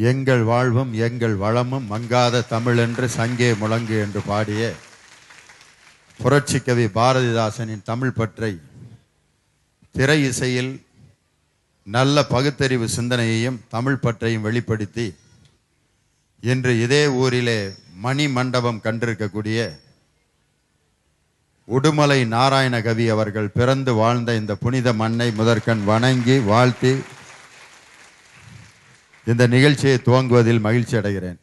எங்கள் வாழ்வும் எங்கள் வளமும் மங்காத தமிழ் என்று சங்கே முழங்கு என்று பாடிய புரட்சி கவி பாரதிதாசனின் தமிழ் பற்றை திரை இசையில் நல்ல பகுத்தறிவு சிந்தனையையும் தமிழ் பற்றையும் வெளிப்படுத்தி இன்று இதே ஊரிலே மணி மண்டபம் கண்டிருக்கக்கூடிய உடுமலை நாராயணகவி அவர்கள் பிறந்து வாழ்ந்த இந்த புனித மண்ணை முதற்கண் வணங்கி வாழ்த்தி இந்த நிகழ்ச்சியை துவங்குவதில் மகிழ்ச்சி அடைகிறேன்.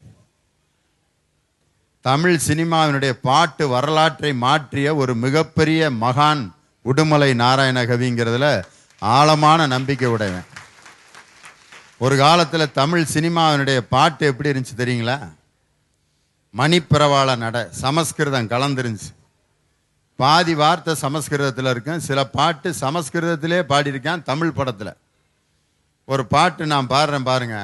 தமிழ் சினிமாவினுடைய பாட்டு வரலாற்றை மாற்றிய ஒரு மிகப்பெரிய மகான் உடுமலை நாராயண கவிங்கிறதுல ஆழமான நம்பிக்கை உடையவன். ஒரு காலத்தில் தமிழ் சினிமாவினுடைய பாட்டு எப்படி இருந்துச்சு தெரியுங்களா? மணிப்பிரவாள நட சமஸ்கிருதம் கலந்துருந்துச்சு. பாதி வார்த்தை சமஸ்கிருதத்தில் இருக்கும் சில பாட்டு சமஸ்கிருதத்திலே பாடியிருக்கான் தமிழ் படத்தில். ஒரு பாட்டு நான் பாடுறேன் பாருங்க.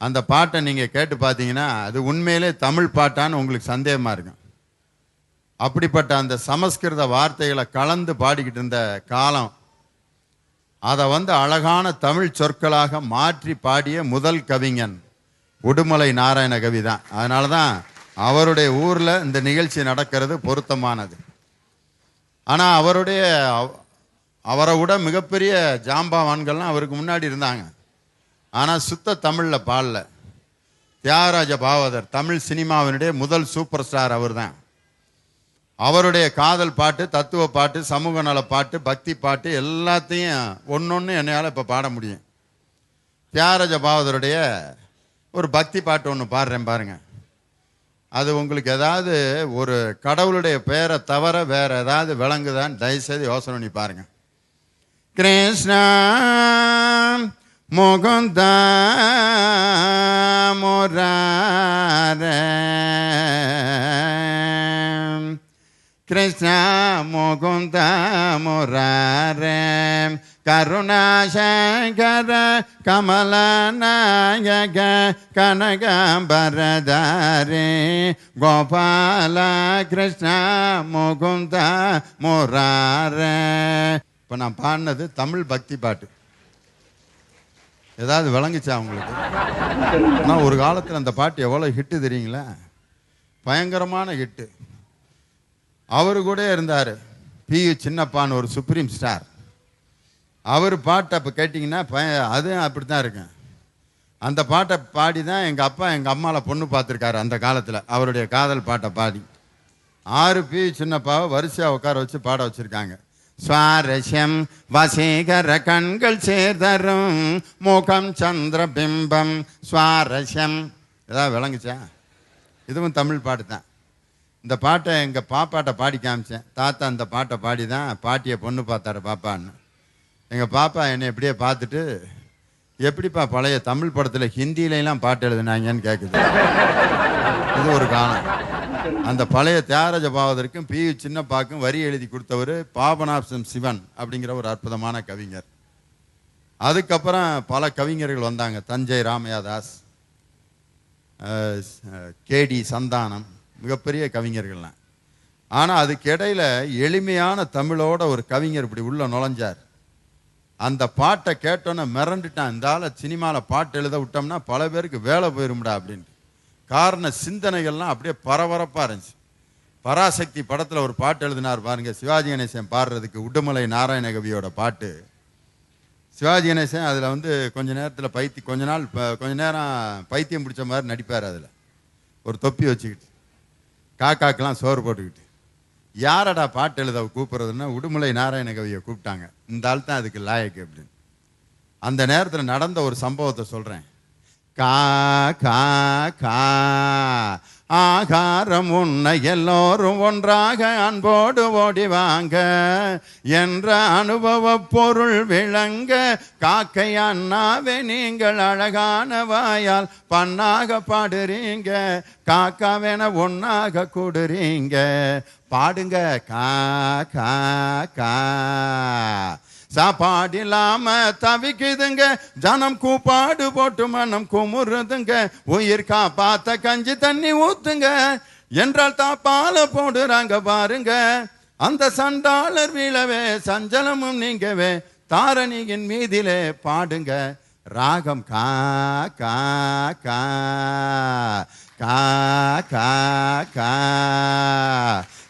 அந்த பாட்டை நீங்கள் கேட்டு பார்த்தீங்கன்னா அது உண்மையிலே தமிழ் பாட்டான்னு உங்களுக்கு சந்தேகமாக இருக்கும். அப்படிப்பட்ட அந்த சமஸ்கிருத வார்த்தைகளை கலந்து பாடிக்கிட்டு இருந்த காலம் அதை வந்து அழகான தமிழ் சொற்களாக மாற்றி பாடிய முதல் கவிஞன் உடுமலை நாராயண கவி தான். அதனால தான் அவருடைய ஊரில் இந்த நிகழ்ச்சி நடக்கிறது பொருத்தமானது. ஆனால் அவருடைய அவரை விட மிகப்பெரிய ஜாம்பாவான்கள்லாம் அவருக்கு முன்னாடி இருந்தாங்க. ஆனால் சுத்த தமிழில் பாடல. தியாகராஜ பாவதர் தமிழ் சினிமாவினுடைய முதல் சூப்பர் ஸ்டார் அவர் தான் அவருடைய காதல் பாட்டு தத்துவ பாட்டு சமூக நல பாட்டு பக்தி பாட்டு எல்லாத்தையும் ஒன்று என்னையால் இப்போ பாட முடியும். தியாகராஜ பாவதருடைய ஒரு பக்தி பாட்டு ஒன்று பாடுறேன் பாருங்கள் அது உங்களுக்கு ஏதாவது ஒரு கடவுளுடைய பெயரை தவிர வேறு ஏதாவது விளங்குதான்னு தயவுசெய்து யோசனை பண்ணி பாருங்கள் कृष्ण मुकुन्द मुरार कृष्ण मुकुन्द मुरार करुणाशङ्कर कमलनायक कनकम्बरधारे गोपाल कृष्ण मुकुन्द मुरार இப்போ நான் பாடினது தமிழ் பக்தி பாட்டு. ஏதாவது விளங்குச்சா அவங்களுக்கு ஆனால் ஒரு காலத்தில் அந்த பாட்டு எவ்வளோ ஹிட்டு தெரியுங்களா? பயங்கரமான ஹிட்டு அவரு கூட இருந்தார். பி. சின்னப்பான்னு ஒரு சுப்ரீம் ஸ்டார் அவர் பாட்டை அப்போ கேட்டிங்கன்னா பய அதுவும் அப்படி தான் இருக்கும். அந்த பாட்டை பாடி தான் எங்கள் அப்பா எங்கள் அம்மாவில் பொண்ணு பார்த்துருக்காரு அந்த காலத்தில். அவருடைய காதல் பாட்டை பாடி. ஆறு பி. சின்னப்பாவை வரிசையாக உட்கார வச்சு பாட வச்சுருக்காங்க. சுவாரஸ்யம் வசீகர கண்கள் சேர்தரும் முகம் சந்திர பிம்பம் சுவாரஸ்யம். ஏதாவது விளங்குச்சா? இதுவும் தமிழ் பாட்டு தான். இந்த பாட்டை எங்கள் பாப்பாட்ட பாடி காமிச்சேன். தாத்தா அந்த பாட்டை பாடி தான் பாட்டியை பொண்ணு பார்த்தாரு பாப்பான்னு. எங்கள் பாப்பா என்னை எப்படியே பார்த்துட்டு எப்படிப்பா பழைய தமிழ் படத்தில் ஹிந்தியிலலாம் பாட்டு எழுதுனாங்கன்னு கேட்குது இது ஒரு காலம். அந்த பழைய தியாகராஜ பாவதற்கும் பி யு சின்னப்பாக்கும் வரி எழுதி கொடுத்தவர் பாபநாசம் சிவன் அப்படிங்கிற ஒரு அற்புதமான கவிஞர். அதுக்கப்புறம் பல கவிஞர்கள் வந்தாங்க. தஞ்சை ராமையாதாஸ் கேடி சந்தானம் மிகப்பெரிய கவிஞர்கள்லாம். ஆனால் அதுக்கிடையில் எளிமையான தமிழோட ஒரு கவிஞர் இப்படி உள்ள நுழைஞ்சார். அந்த பாட்டை கேட்டோன்னே மிரண்டுட்டான். இந்த ஆளை சினிமாவில் பாட்டு எழுத விட்டோம்னா பல பேருக்கு வேலை போயிரும்டா அப்படின்ட்டு. காரண சிந்தனைகள்லாம் அப்படியே பரபரப்பாக இருந்துச்சு. பராசக்தி படத்தில் ஒரு பாட்டு எழுதினார் பாருங்கள் சிவாஜி கணேசன் பாடுறதுக்கு உடுமலை நாராயணகவியோட பாட்டு. சிவாஜி கணேசன் அதில் வந்து கொஞ்ச நேரத்தில் பைத்தி கொஞ்ச நாள் கொஞ்ச நேரம் பைத்தியம் பிடிச்ச மாதிரி நடிப்பார் அதில். ஒரு தொப்பி வச்சுக்கிட்டு காக்காக்கெல்லாம் சோறு போட்டுக்கிட்டு. யாரடா பாட்டு எழுத கூப்பிட்றதுன்னா உடுமலை நாராயணகவியை கூப்பிட்டாங்க. இந்த ஆள் தான் அதுக்கு லாயக்கு அப்படின்னு. அந்த நேரத்தில் நடந்த ஒரு சம்பவத்தை சொல்கிறேன் கா கா கா. ஆகாரம் உன்னை எல்லோரும் ஒன்றாக அன்போடு ஓடி வாங்க. என்ற அனுபவ பொருள் விளங்க காக்கை அண்ணாவே நீங்கள் அழகான வாயால் பண்ணாக பாடுறீங்க. காக்காவென ஒன்னாக கூடுறீங்க. பாடுங்க கா கா கா. சாப்பாடு இல்லாம தவிக்குதுங்க. ஜனம் கூப்பாடு போட்டு மனம் குமுறுதுங்க. உயிர் காப்பாத்த கஞ்சி தண்ணி ஊத்துங்க. என்றால் தாப்பால போடுறாங்க பாருங்க. அந்த சண்டாளர் வீழவே சஞ்சலமும் நீங்கவே தாரணியின் மீதிலே பாடுங்க. ராகம் கா கா கா கா கா கா.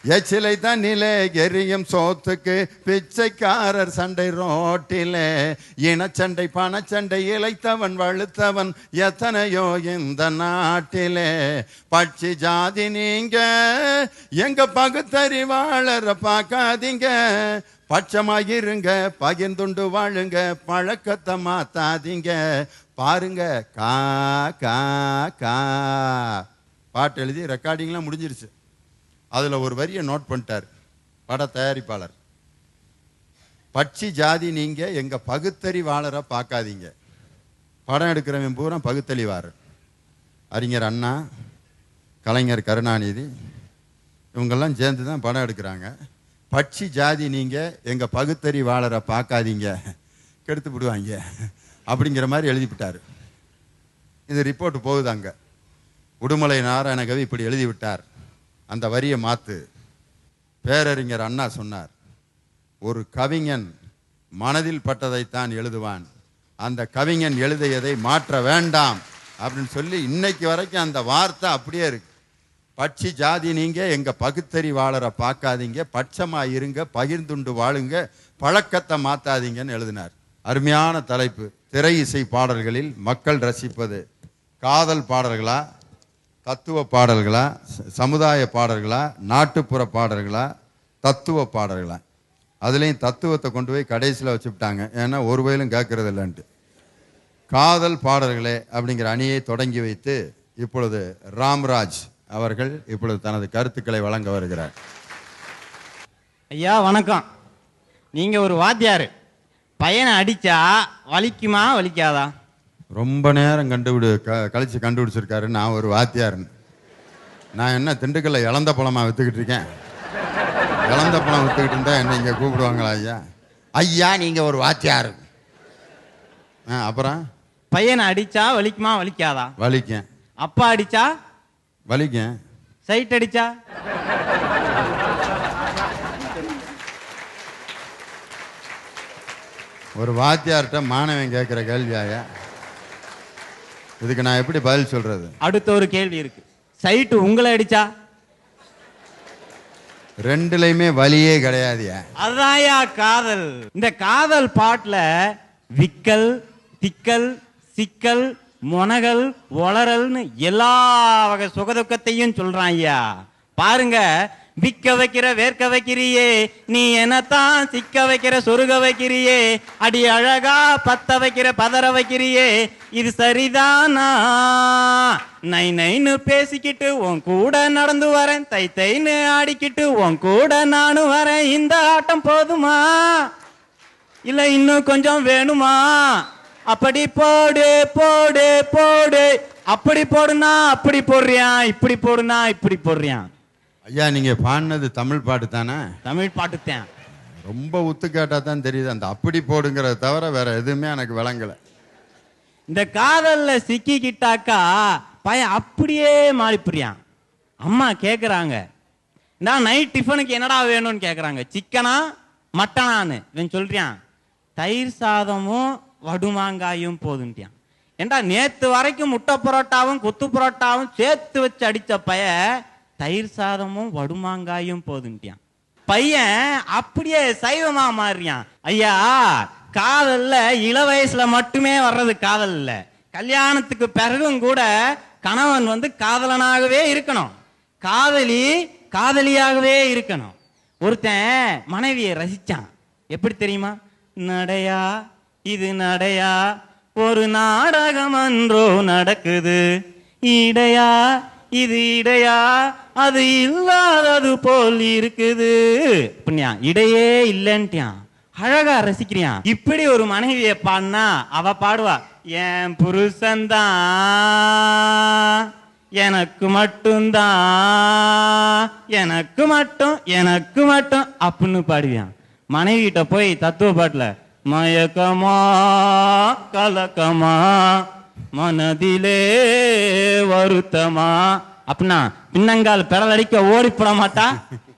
எச்சிலை தண்ணிலே எரியும் சோத்துக்கு பிச்சைக்காரர் சண்டை ரோட்டிலே. இனச்சண்டை பணச்சண்டை இழைத்தவன் வழுத்தவன் எத்தனையோ இந்த நாட்டிலே. பட்சி ஜாதி நீங்க எங்க பகுத்தறிவாளரை பார்க்காதீங்க. பட்சமாயிருங்க பகிர்ந்துண்டு வாழுங்க பழக்கத்தை மாத்தாதீங்க. பாருங்க கா கா கா. பாட்டு எழுதி ரெக்கார்டிங்லாம் முடிஞ்சிருச்சு. அதில் ஒரு வரியை நோட் பண்ணிட்டார். பட தயாரிப்பாளர். பட்சி ஜாதி நீங்கள் எங்கள் பகுத்தறிவாளரை பார்க்காதீங்க. படம் எடுக்கிறவன் பூரா பகுத்தறிவாளர் அறிஞர் அண்ணா கலைஞர் கருணாநிதி இவங்கெல்லாம் சேர்ந்து தான் படம் எடுக்கிறாங்க. பட்சி ஜாதி நீங்கள் எங்கள் பகுத்தறிவாளரை பார்க்காதீங்க. கெடுத்து விடுவாங்க. அப்படிங்கிற மாதிரி எழுதிவிட்டார். இது ரிப்போர்ட் போகுது அங்கே. உடுமலை நாராயணகவி இப்படி எழுதி விட்டார் அந்த வரியை மாற்று பேரறிஞர் அண்ணா சொன்னார் ஒரு கவிஞன் மனதில் பட்டதைத்தான் எழுதுவான். அந்த கவிஞன் எழுதியதை மாற்ற வேண்டாம். அப்படின்னு சொல்லி இன்னைக்கு வரைக்கும் அந்த வார்த்தை அப்படியே இருக்கு. பட்சி ஜாதி நீங்க எங்க பகுத்தறிவாளரை பார்க்காதீங்க. பட்சமா இருங்க பகிர்ந்துண்டு வாழுங்க பழக்கத்தை மாத்தாதீங்கன்னு எழுதினார். அருமையான தலைப்பு. திரை இசை பாடல்களில் மக்கள் ரசிப்பது. காதல் பாடல்களா? தத்துவ பாடல்களா ச- சமுதாய பாடல்களா நாட்டுப்புற பாடல்களா தத்துவ பாடல்களா. அதுலேயும் தத்துவத்தை கொண்டு போய் கடைசியில் வச்சுவிட்டாங்க ஏன்னா ஒரு வயலும் கேட்கறது இல்லைன்ட்டு. காதல் பாடல்களே அப்படிங்கிற அணியை தொடங்கி வைத்து இப்பொழுது ராம்ராஜ் அவர்கள் இப்பொழுது தனது கருத்துக்களை வழங்க வருகிறார். ஐயா வணக்கம். நீங்கள் ஒரு வாத்தியார். பையனை அடித்தா வலிக்குமா வலிக்காதா? ரொம்ப நேரம் கண்டுபிடி க கழிச்சு கண்டுபிடிச்சிருக்காரு நான் ஒரு வாத்தியார்னு நான் என்ன திண்டுக்கல்ல இளந்த பழமா வித்துக்கிட்டு இருக்கேன்? இளந்த பழம் வித்துக்கிட்டு இருந்தா என்ன இங்கே கூப்பிடுவாங்களா ஐயா? ஐயா நீங்கள் ஒரு வாத்தியார். ஆ அப்புறம்? பையனை அடிச்சா வலிக்குமா வலிக்காதா? வலிக்கேன் அப்பா அடிச்சா? வலிக்கேன் சைட் அடிச்சா? ஒரு வாத்தியார்கிட்ட மாணவன் கேட்குற கேள்வியாயா? இதுக்கு நான் எப்படி பதில் சொல்றது? அடுத்த ஒரு கேள்வி இருக்கு. சைட்டு உங்களை அடிச்சா? ரெண்டுலையுமே வலியே கிடையாதுயா அதான்யா காதல். இந்த காதல் பாட்டுல விக்கல் திக்கல் சிக்கல் முனகல் ஒளறல்னு எல்லா வகை சுகதுக்கத்தையும் சொல்றான் ஐயா பாருங்க விக்க வைக்கிற வேர்க்க வைக்கிறியே. நீ என்னத்தான் சிக்க வைக்கிற சொருக வைக்கிறியே. அடி அழகா பத்த வைக்கிற பதற வைக்கிறியே. இது சரிதானா? நை நைன்னு பேசிக்கிட்டு உன் கூட நடந்து வரேன். தை தைன்னு ஆடிக்கிட்டு உன் கூட நானும் வரேன். இந்த ஆட்டம் போதுமா? இல்ல இன்னும் கொஞ்சம் வேணுமா? அப்படி போடு போடு போடு. அப்படி போடுனா அப்படி போடுறியான் இப்படி போடுனா இப்படி போடுறியான் ஐயா நீங்கள் பாடினது தமிழ் பாட்டு தானே? தமிழ் பாட்டுத்தேன் ரொம்ப உத்து கேட்டால் தான் தெரியுது. அந்த அப்படி போடுங்கிறத தவிர வேற எதுவுமே எனக்கு விளங்கலை. இந்த காதல்ல சிக்கிக்கிட்டாக்கா பையன் அப்படியே மாறிப்புறியான் அம்மா கேக்குறாங்க. நான் நைட் டிஃபனுக்கு என்னடா வேணும்னு கேக்குறாங்க. சிக்கனா மட்டனான்னு. இவன் சொல்றியான் தயிர் சாதமும் வடுமாங்காயும் போதுன்ட்டியான் ஏண்டா நேத்து வரைக்கும் முட்டை பரோட்டாவும் கொத்து பரோட்டாவும் சேர்த்து வச்சு அடிச்ச பைய தயிர் சாதமும் வடுமாங்காயும் போதுன்ட்டியான் பையன் அப்படியே சைவமா மாறியான். ஐயா காதல்ல இள வயசுல மட்டுமே வர்றது காதல் இல்ல. கல்யாணத்துக்கு பிறகும் கூட கணவன் வந்து காதலனாகவே இருக்கணும். காதலி காதலியாகவே இருக்கணும். ஒருத்தன் மனைவியை ரசிச்சான். எப்படி தெரியுமா? நடையா இது நடையா ஒரு நாடகம் அன்றோ நடக்குது. இடையா இது இடையா அது இல்லாதது போல் இருக்குது. அப்படியா இடையே இல்லைன்ட்டியான் அழகா ரசிக்கிறியான் இப்படி ஒரு மனைவியை பாடினா அவ பாடுவா என் புருஷன்தான் எனக்கு மட்டும்தான் எனக்கு மட்டும் எனக்கு மட்டும் அப்படின்னு பாடுவியான் மனைவிட்ட போய் தத்துவ பாட்டுல மயக்கமா கலக்கமா மனதிலே வருத்தமா? அப்படின்னா பின்னங்கால் பெறலடிக்க ஓடி போட மாட்டா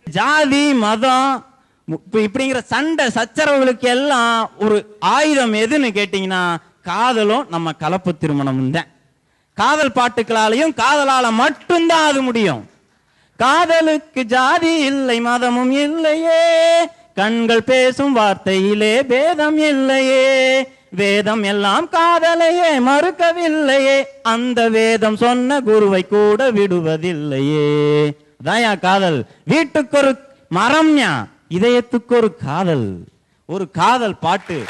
ஜாதி மதம் இப்படிங்கிற சண்டை சச்சரவுகளுக்கு எல்லாம் ஒரு ஆயுதம் எதுன்னு கேட்டீங்கன்னா காதலும் நம்ம கலப்பு திருமணமும் தான் காதல் பாட்டுகளாலையும் காதலால மட்டும்தான் அது முடியும். காதலுக்கு ஜாதி இல்லை மதமும் இல்லையே. கண்கள் பேசும் வார்த்தையிலே பேதம் இல்லையே. வேதம் எல்லாம் காதலையே மறுக்கவில்லையே. அந்த வேதம் சொன்ன குருவை கூட விடுவதில்லையே. அதான்யா காதல். வீட்டுக்கு ஒரு மரம்யா. இதயத்துக்கு ஒரு காதல். ஒரு காதல் பாட்டு.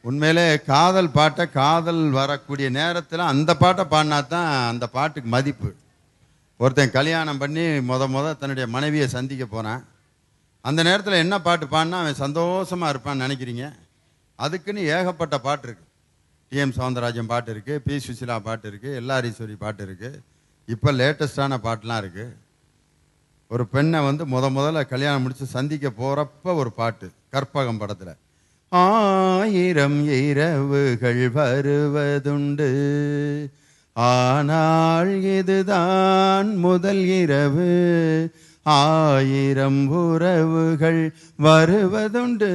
உண்மையிலே காதல் பாட்டை காதல் வரக்கூடிய நேரத்தில் அந்த பாட்டை பாடினா தான் அந்த பாட்டுக்கு மதிப்பு. ஒருத்தன் கல்யாணம் பண்ணி முத முத தன்னுடைய மனைவியை சந்திக்க போனான் அந்த நேரத்தில் என்ன பாட்டு பாடினா அவன் சந்தோஷமாக இருப்பான்னு நினைக்கிறீங்க? அதுக்குன்னு ஏகப்பட்ட பாட்டு இருக்குது டிஎம் சவுந்தரராஜன் பாட்டு இருக்குது பி சுசிலா பாட்டு இருக்குது எல்லாரீஸ்வரி பாட்டு இருக்குது இப்போ லேட்டஸ்டான பாட்டுலாம் இருக்குது ஒரு பெண்ணை வந்து முத முதல்ல கல்யாணம் முடித்து சந்திக்க போகிறப்ப ஒரு பாட்டு கற்பகம் படத்தில். ஆயிரம் இரவுகள் வருவதுண்டு. ஆனால் இதுதான் முதல் இரவு. ஆயிரம் உறவுகள் வருவதுண்டு.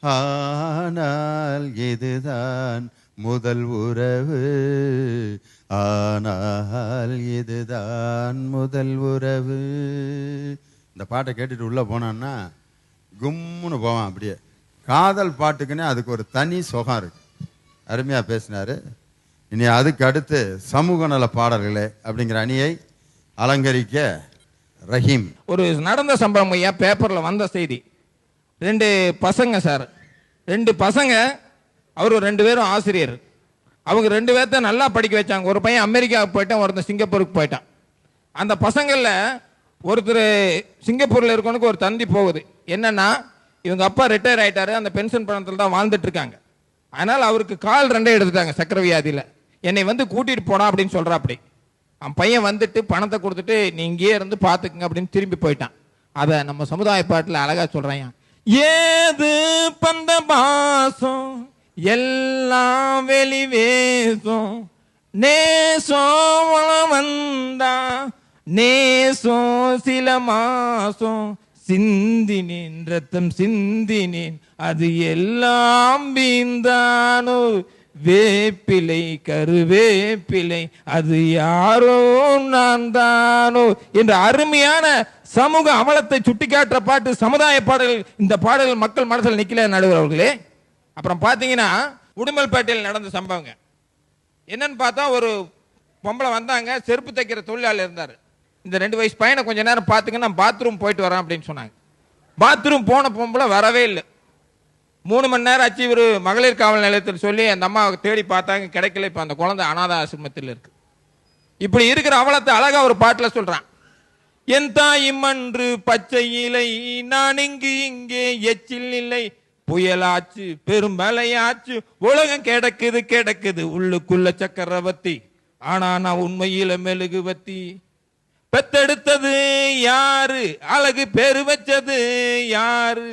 ஆனால் இதுதான் முதல் உறவு. ஆனால் இதுதான் முதல் உறவு. இந்த பாட்டை கேட்டுட்டு உள்ளே போனான்னா கும்முன்னு போவான் அப்படியே. காதல் பாட்டுக்குன்னே அதுக்கு ஒரு தனி சுகம் இருக்கு. அருமையாக பேசினார். இனி அதுக்கு அடுத்து சமூக நல பாடல்களே அப்படிங்கிற அணியை அலங்கரிக்க ரஹீம். ஒரு நடந்த சம்பவம் ஐயா பேப்பரில் வந்த செய்தி. ரெண்டு பசங்க சார். ரெண்டு பசங்க அவர் ரெண்டு பேரும் ஆசிரியர். அவங்க ரெண்டு பேர்த்த நல்லா படிக்க வச்சாங்க. ஒரு பையன் அமெரிக்காவுக்கு போயிட்டான் ஒருத்தன் சிங்கப்பூருக்கு போயிட்டான். அந்த பசங்களில் ஒருத்தர் சிங்கப்பூரில் இருக்கவனுக்கு ஒரு தந்தி போகுது. என்னன்னா இவங்க அப்பா ரிட்டையர் ஆகிட்டாரு அந்த பென்ஷன் பணத்தில் தான் வாழ்ந்துட்டு இருக்காங்க. அதனால் அவருக்கு கால் ரெண்டே எடுத்துட்டாங்க சக்கரவியாதியில். என்னை வந்து கூட்டிகிட்டு போனா அப்படின்னு சொல்கிறாப்படி அவன் பையன் வந்துட்டு பணத்தை கொடுத்துட்டு நீ இங்கேயே இருந்து பார்த்துக்குங்க அப்படின்னு திரும்பி போயிட்டான். அதை நம்ம சமுதாய பாட்டில் அழகாக சொல்கிறேன் ஏது பந்த பாசம் எல்லாம் வெளி வேசம் நேசம் வந்தா நேசம் சில மாசம் சிந்தினேன் ரத்தம் சிந்தினேன் அது எல்லாம் வீந்தானோ வேப்பிலை கருவேப்பிலை அது யாரோ நான் தானோ என்ற அருமையான சமூக அமலத்தை சுட்டிக்காட்டுற பாட்டு சமுதாய பாடல்கள் இந்த பாடல்கள் மக்கள் மனசில் நிக்கல நடுவர் அவர்களே அப்புறம் பார்த்தீங்கன்னா உடுமல்பேட்டையில் நடந்த சம்பவங்க. என்னன்னு பார்த்தா ஒரு பொம்பளை வந்தாங்க செருப்பு தைக்கிற தொழிலாளி இருந்தார். இந்த ரெண்டு வயசு பையனை கொஞ்ச நேரம் பார்த்துங்க நான் பாத்ரூம் போயிட்டு வரேன் அப்படின்னு சொன்னாங்க. பாத்ரூம் போன பொம்பளை வரவே இல்லை. மூணு மணி நேரம் ஆச்சு இவர் மகளிர் காவல் நிலையத்தில் சொல்லி அந்த அம்மாவை தேடி பார்த்தாங்க கிடைக்கல. இப்போ அந்த குழந்தை அனாத ஆசிரமத்தில் இருக்கு. இப்படி இருக்கிற அவலத்தை அழகா ஒரு பாட்டில் சொல்றான். என் தாய் மன்று பச்சை இலை நான் இங்கு இங்கே எச்சில் இல்லை. புயலாச்சு பெருமலையாச்சு உலகம் கிடக்குது கிடக்குது. உள்ளுக்குள்ள சக்கரவர்த்தி ஆனா நான் உண்மையில மெழுகுவத்தி பெத்தெடுத்தது யாரு? அழகு பேரு வச்சது யாரு?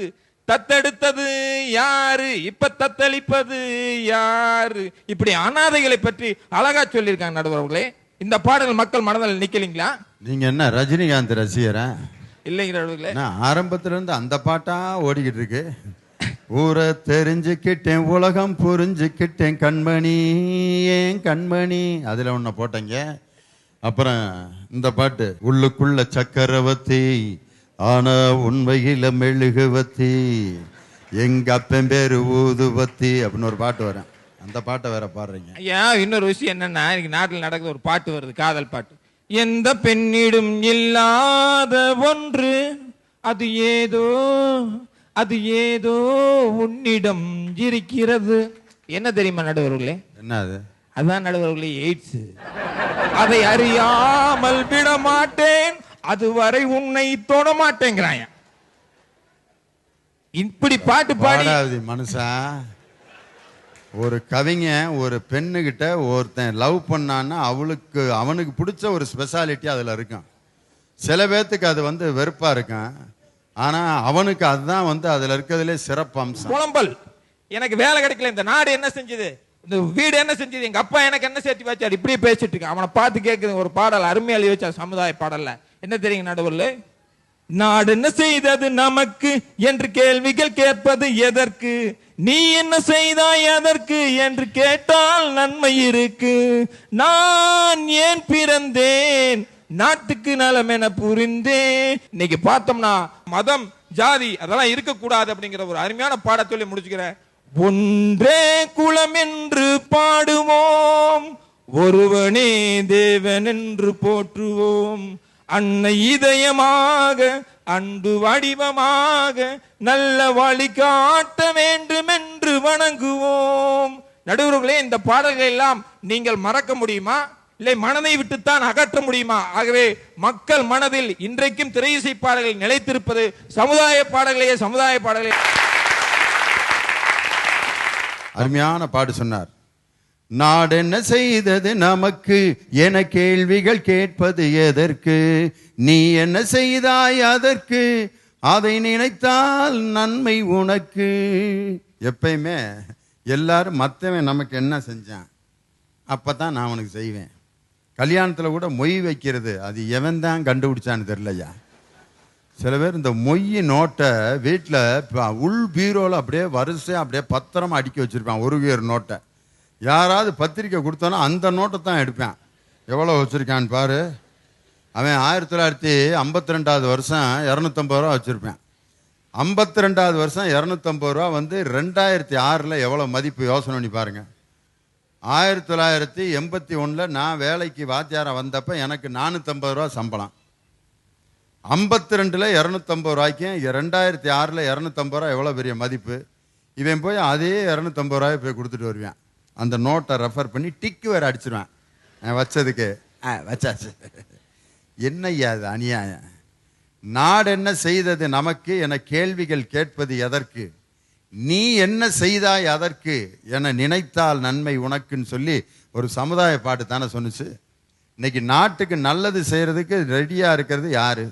தத்தெடுத்தது யாரு? இப்ப தத்தளிப்பது யாரு? இப்படி அனாதைகளை பற்றி அழகா சொல்லியிருக்காங்க நடுவர்களே. இந்த பாடல் மக்கள் மனதில் நிக்கலீங்களா? நீங்க என்ன ரஜினிகாந்த் ரசிகரா? இல்லைங்க நடுவர்களே. நான் ஆரம்பத்துல இருந்து அந்த பாட்டா ஓடிக்கிட்டு இருக்கு? ஊரை தெரிஞ்சுக்கிட்டேன் உலகம் புரிஞ்சுக்கிட்டேன் கண்மணி ஏன் கண்மணி? அதுல ஒன்ன போட்டீங்க. அப்புறம் இந்த பாட்டு உள்ளுக்குள்ள சக்கரவர்த்தி ஆனா உண்மையில மெழுகுவத்தி எங்க அப்பன் பேரு ஊதுவத்தி அப்படின்னு ஒரு பாட்டு வரும். அந்த பாட்டை வேற பாடுறீங்க. ஐயா இன்னொரு விஷயம் என்னன்னா இன்னைக்கு நாட்டில் நடக்குது ஒரு பாட்டு வருது காதல் பாட்டு. எந்த பெண்ணிடும் இல்லாத ஒன்று அது ஏதோ அது ஏதோ உன்னிடம் இருக்கிறது. என்ன தெரியுமா நடுவர்களே? என்ன அது அதான் நடுவர்களே எய்ட்ஸ். அதை அறியாமல் விட மாட்டேன் அதுவரை உன்னை தொட மாட்டேங்கிறான் இப்படி பாட்டு பாடி பாடாவதி மனுஷன் ஒரு கவிஞன் ஒரு பெண்ணுகிட்ட ஒருத்தன் லவ் பண்ணான்னா அவளுக்கு அவனுக்கு பிடிச்ச ஒரு ஸ்பெஷாலிட்டி அதில் இருக்கும். சில பேர்த்துக்கு அது வந்து வெறுப்பா இருக்கும். ஆனா அவனுக்கு அதுதான் வந்து அதுல இருக்கிறதுலே சிறப்பு அம்சம். புலம்பல். எனக்கு வேலை கிடைக்கல இந்த நாடு என்ன செஞ்சது? இந்த வீடு என்ன செஞ்சது? எங்க அப்பா எனக்கு என்ன சேர்த்து வச்சாரு? இப்படி பேசிட்டு இருக்கான். அவனை பார்த்து கேட்குது ஒரு பாடல் அருமையா எழுதி வச்சா சமுதாய பாடல்ல. என்ன தெரியுங்க நடுவில் நாடு என்ன செய்தது நமக்கு என்று கேள்விகள் கேட்பது எதற்கு? நீ என்ன செய்தாய் அதற்கு என்று கேட்டால் நன்மை இருக்கு. நான் ஏன் பிறந்தேன்? நாட்டுக்கு நலம் என புரிந்தேன். இன்னைக்கு பார்த்தோம்னா மதம் ஜாதி அதெல்லாம் இருக்கக்கூடாது அப்படிங்கிற ஒரு அருமையான பாட சொல்லி முடிச்சுக்கிறேன். ஒன்றே குலம் என்று பாடுவோம் ஒருவனே தேவன் என்று போற்றுவோம். அன்னை இதயமாக அன்பு வடிவமாக நல்ல வழி காட்ட வேண்டும் என்று வணங்குவோம். நடுவர்களே இந்த பாடல்களை எல்லாம் நீங்கள் மறக்க முடியுமா? இல்லை மனதை விட்டுத்தான் அகற்ற முடியுமா? ஆகவே மக்கள் மனதில் இன்றைக்கும் திரையிசை பாடல்கள் நிலைத்திருப்பது சமுதாய பாடல்களையே சமுதாய பாடல்களே அருமையான பாடு சொன்னார். நாடென்ன செய்தது நமக்கு என கேள்விகள் கேட்பது எதற்கு? நீ என்ன செய்தாய் அதற்கு? அதை நினைத்தால் நன்மை உனக்கு. எப்பயுமே எல்லாரும் மற்றவன் நமக்கு என்ன செஞ்சான்? அப்போ தான் நான் உனக்கு செய்வேன். கல்யாணத்தில் கூட மொய் வைக்கிறது அது எவன் தான் கண்டுபிடிச்சான்னு தெரிலையா சில பேர் இந்த மொய் நோட்டை வீட்டில் உள் பீரோவில் அப்படியே வரிசையாக அப்படியே பத்திரமா அடுக்கி வச்சுருப்பான் ஒரு உயர் நோட்டை. யாராவது பத்திரிக்கை கொடுத்தோன்னா அந்த நோட்டை தான் எடுப்பேன். எவ்வளோ வச்சுருக்கான்னு பாரு. அவன் ஆயிரத்தி தொள்ளாயிரத்தி ஐம்பத்தி ரெண்டாவது வருஷம் இரநூத்தம்பது ரூபா வச்சுருப்பேன். ஐம்பத்தி ரெண்டாவது வருஷம் இரநூத்தம்பது ரூபா வந்து ரெண்டாயிரத்தி ஆறில் எவ்வளோ மதிப்பு யோசனை பண்ணி பாருங்கள் ஆயிரத்தி தொள்ளாயிரத்தி எண்பத்தி ஒன்றில் நான் வேலைக்கு வாத்தியாரம் வந்தப்போ எனக்கு நானூற்றம்பது ரூபா சம்பளம். ஐம்பத்தி ரெண்டில் இரநூத்தம்பது ரூபாய்க்கும் ரெண்டாயிரத்தி ஆறில் இரநூத்தம்பது ரூபா எவ்வளோ பெரிய மதிப்பு. இவன் போய் அதே இரநூத்தம்பது ரூபாய் போய் கொடுத்துட்டு வருவேன். அந்த நோட்டை ரெஃபர் பண்ணி டிக்கு வேறு அடிச்சிருவேன். வச்சதுக்கு. ஆ வச்சாச்சு. என்னய்யா அது அநியாயம்? நாடு என்ன செய்தது நமக்கு என கேள்விகள் கேட்பது எதற்கு? நீ என்ன செய்தாய் அதற்கு என நினைத்தால் நன்மை உனக்குன்னு சொல்லி ஒரு சமுதாய பாட்டு தானே சொன்னுச்சு. இன்னைக்கு நாட்டுக்கு நல்லது செய்கிறதுக்கு ரெடியாக இருக்கிறது யாரு?